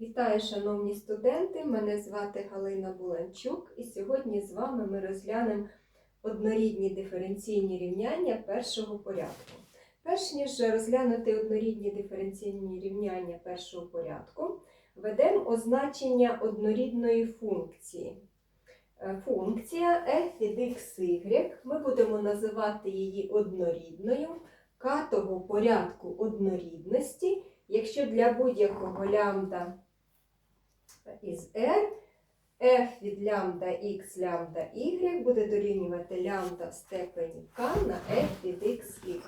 Вітаю, шановні студенти! Мене звати Галина Буланчук, і сьогодні з вами ми розглянемо однорідні диференційні рівняння першого порядку. Перш ніж розглянути однорідні диференційні рівняння першого порядку, введемо означення однорідної функції. Е, Функція f від xy, ми будемо називати її однорідною, катого порядку однорідності, якщо для будь-якого лямбда із r, f від лямбда x лямбда y буде дорівнювати лямбда в степені k на f від xy.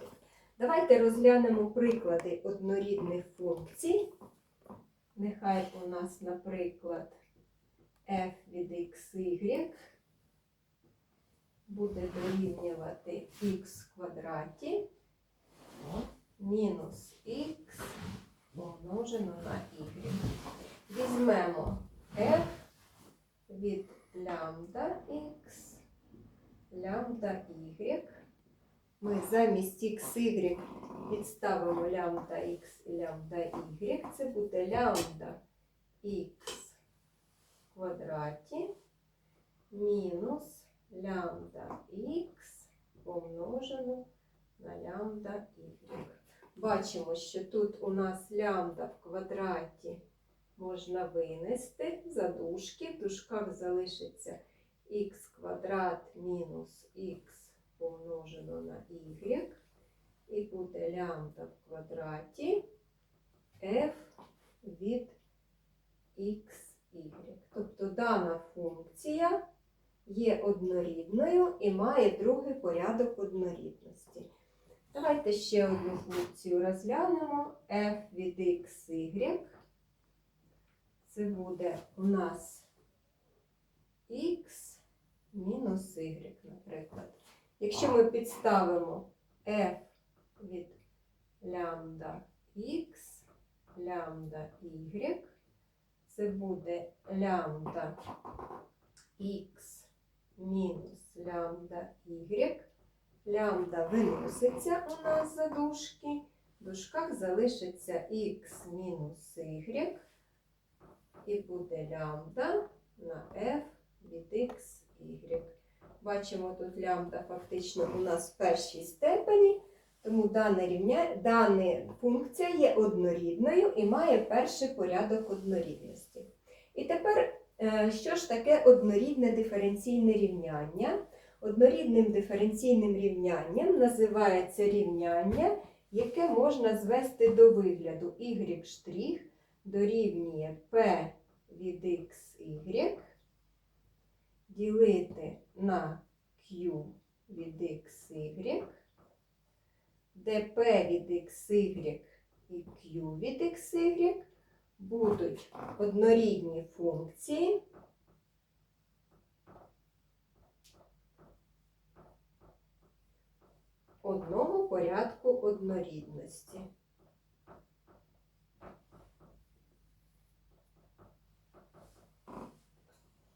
Давайте розглянемо приклади однорідних функцій. Нехай у нас, наприклад, f від xy буде дорівнювати x в квадраті мінус x помножено на y. Візьмемо f від лямбда x, лямбда y. Ми замість xy підставимо лямбда x і лямбда y. Це буде лямбда x в квадраті мінус лямбда x помножено на лямбда y. Бачимо, що тут у нас лямбда в квадраті можна винести за дужки. В дужках залишиться х квадрат мінус х помножено на y. І буде лямбда в квадраті f від xy. Тобто дана функція є однорідною і має другий порядок однорідності. Давайте ще одну функцію розглянемо. f від xy. Це буде у нас x мінус y, наприклад. Якщо ми підставимо f від лямбда x, лямбда y, це буде лямбда x мінус лямбда y. Лямбда виноситься у нас за дужки. В дужках залишиться х мінус y. І буде лямбда на f від xy. Бачимо, тут лямбда фактично у нас в першій степені, тому дана, рівня, дана функція є однорідною і має перший порядок однорідності. І тепер, е, що ж таке однорідне диференційне рівняння? Однорідним диференційним рівнянням називається рівняння, яке можна звести до вигляду y' дорівнює p від xy ділити на q від xy, де p від xy і q від xy будуть однорідні функції. одного порядку однорідності.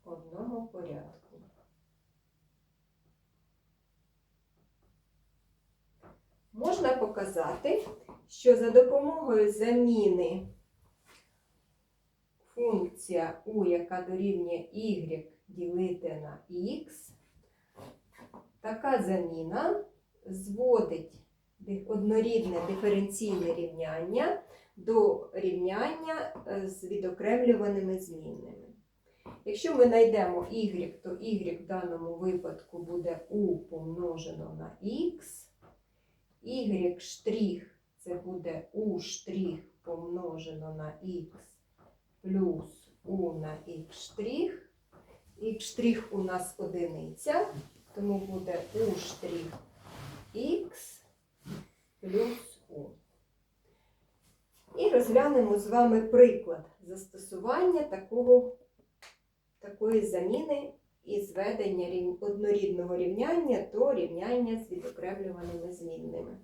Одного порядку. Можна показати, що за допомогою заміни функція u, яка дорівнює y ділити на x, така заміна зводить однорідне диференційне рівняння до рівняння е, з відокремлюваними змінними. Якщо ми знайдемо y, то y в даному випадку буде u помножено на x, y штрих це буде u помножено на x плюс u на x штрих. штрих у нас одиниця, тому буде u х плюс У. І розглянемо з вами приклад застосування такого, такої заміни і зведення однорідного рівняння до рівняння з відокремлюваними змінними.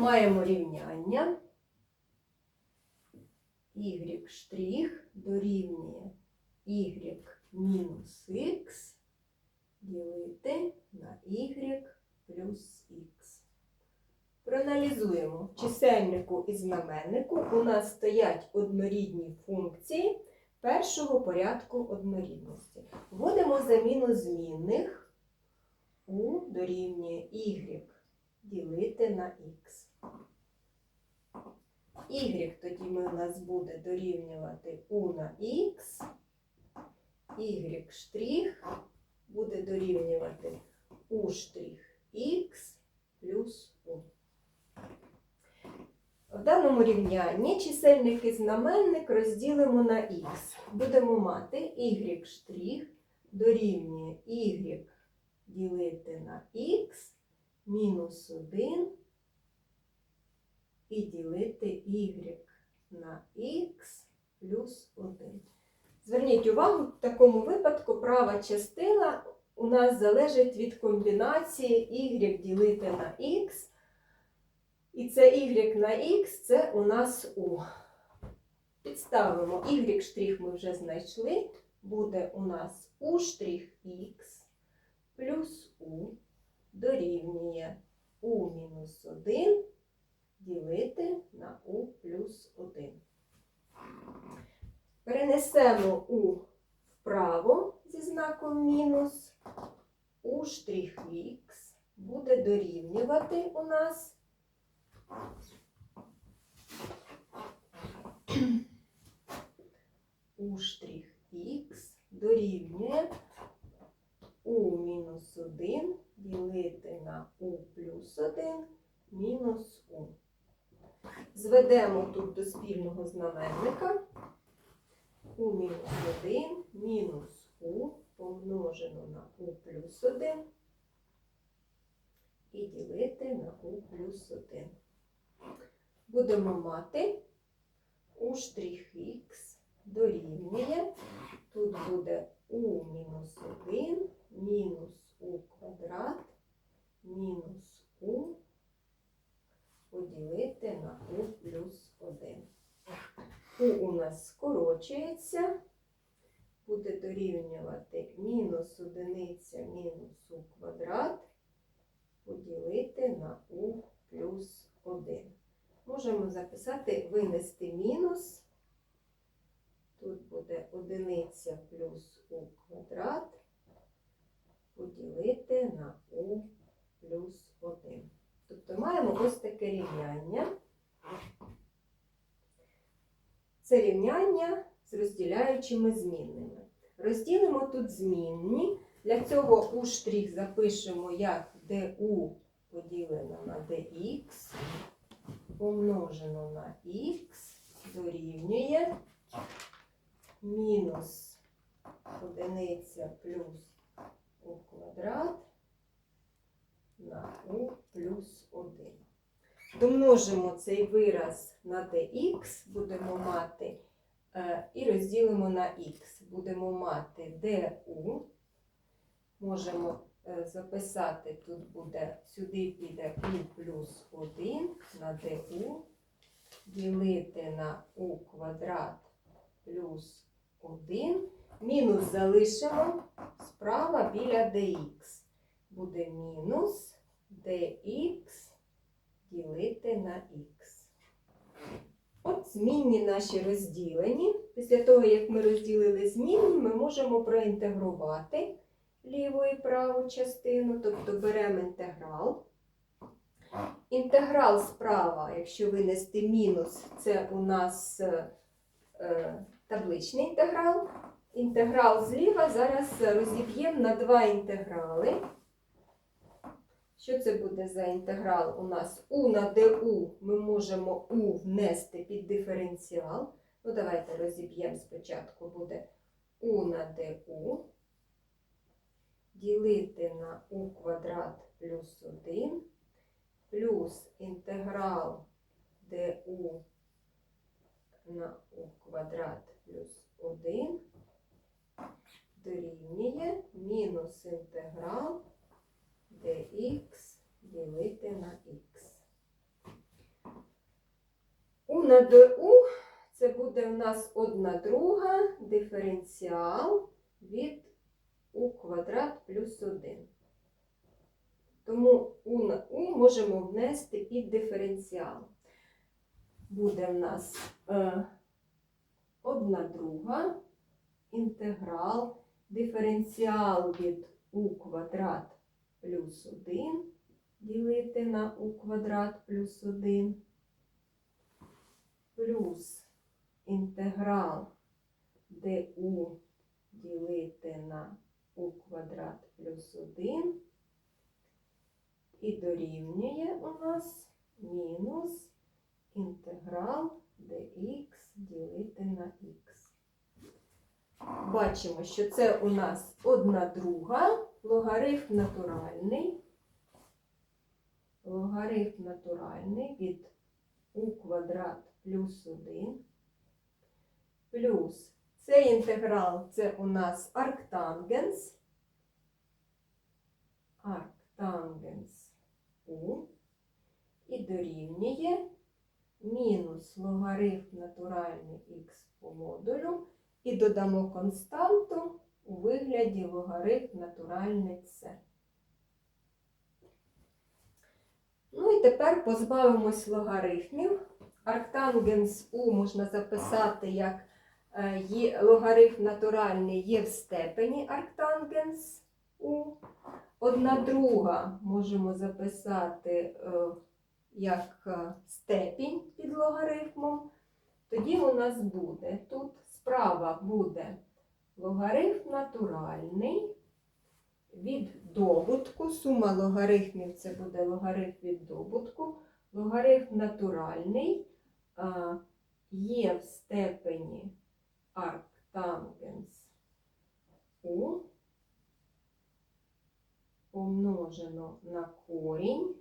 Маємо рівняння y дорівнює y мінус х ділити на y плюс х. Проаналізуємо. В чисельнику і знаменнику у нас стоять однорідні функції першого порядку однорідності. Вводимо заміну змінних у дорівнює y ділити на х. Y тоді ми у нас буде дорівнювати u на х, y буде дорівнювати u штрих плюс u. В даному рівнянні чисельник і знаменник розділимо на х. Будемо мати y дорівнює y ділити на х мінус 1 і ділити y на х плюс 1. Зверніть увагу, в такому випадку права частина у нас залежить від комбінації y ділити на х. І це y на х це у нас u. Підставимо y штрих ми вже знайшли. Буде у нас u штрих х плюс u дорівнює u мінус 1 ділити на u плюс 1. Перенесемо u вправо зі знаком мінус. u штрих х буде дорівнювати у нас u штрих х дорівнює u мінус 1 ділити на u плюс 1 мінус u. Зведемо тут до спільного знаменника u мінус 1 мінус u помножено на u плюс 1 і ділити на u плюс 1. Будемо мати u штрих х дорівнює. Тут буде u мінус 1 мінус u квадрат мінус u поділити на u плюс 1. u у нас скорочується, буде дорівнювати мінус одиниця мінус u квадрат поділити на u плюс 1. Можемо записати винести мінус. Тут буде одиниця плюс у квадрат поділити на у плюс 1. Тобто маємо ось таке рівняння. Це рівняння з розділяючими змінними. Розділимо тут змінні. Для цього у штрих запишемо як du поділено на dx помножено на х дорівнює мінус одиниця плюс у квадрат на у плюс 1. Домножимо цей вираз на dx, будемо мати е, і розділимо на х. Будемо мати du. Можемо е, записати, тут буде, сюди піде u плюс 1 на du, ділити на u квадрат плюс 1. Мінус залишимо справа біля dx. Буде мінус dx ділити на х. От змінні наші розділені. Після того, як ми розділили змінні, ми можемо проінтегрувати ліву і праву частину, тобто беремо інтеграл. Інтеграл справа, якщо винести мінус, це у нас е, е, табличний інтеграл. Інтеграл зліва зараз розіб'ємо на два інтеграли. Що це буде за інтеграл? У нас у на ду ми можемо у внести під диференціал. Ну, давайте розіб'ємо спочатку буде у на ду ділити на у квадрат плюс 1 плюс інтеграл ду на у квадрат плюс 1 дорівнює мінус інтеграл dx на х. У на ДУ це буде у нас одна друга диференціал від у квадрат плюс 1. Тому у на у можемо внести під диференціал. Буде в нас е, одна друга інтеграл диференціал від у квадрат плюс 1 ділити на у квадрат плюс 1 плюс інтеграл ду ділити на у квадрат плюс 1 і дорівнює у нас мінус інтеграл dx ділити на х. Бачимо, що це у нас одна друга, логарифм натуральний. Логарифм натуральний від у квадрат плюс 1 плюс цей інтеграл це у нас арктангенс. Арктангенс у і дорівнює мінус логарифм натуральний х по модулю і додамо константу у вигляді логарифм натуральний c. Ну і тепер позбавимось логарифмів. Арктангенс у можна записати як е, є, логарифм натуральний є в степені арктангенс у. Одна друга можемо записати е, як е, степінь під логарифмом. Тоді у нас буде тут справа буде логарифм натуральний від добутку. Сума логарифмів це буде логарифм від добутку. Логарифм натуральний а, є в степені арктангенс у помножено на корінь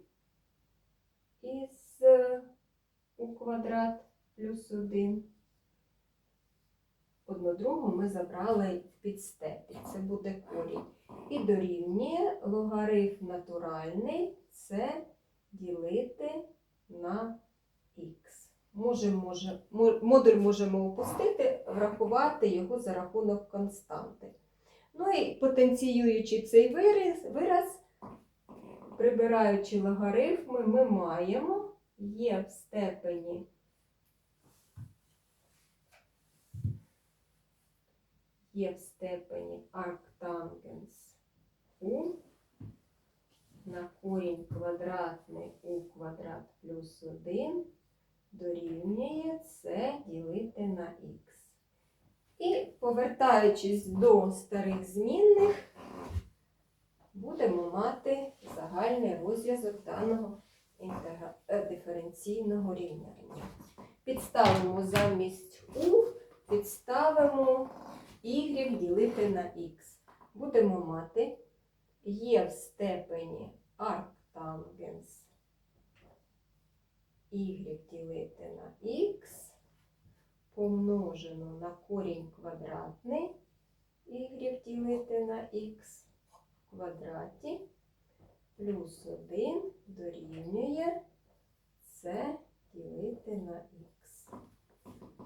із у квадрат плюс 1. Одну другу ми забрали в підстепі. Це буде корінь. І дорівнює логарифм натуральний це ділити на х. Можемо, може, модуль можемо опустити, врахувати його за рахунок константи. Ну і потенціюючи цей вираз, вираз прибираючи логарифми, ми маємо є в степені є в степені арктангенс у на корінь квадратний у квадрат плюс 1 дорівнює це ділити на х. І повертаючись до старих змінних, будемо мати загальний розв'язок даного е, диференційного рівняння. Підставимо замість у, підставимо y ділити на х. Будемо мати є в степені арктангенс y ділити на х помножено на корінь квадратний y ділити на х в квадраті плюс 1 дорівнює c ділити на х.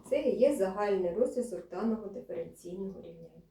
Це є загальний розв'язок даного диференційного рівняння.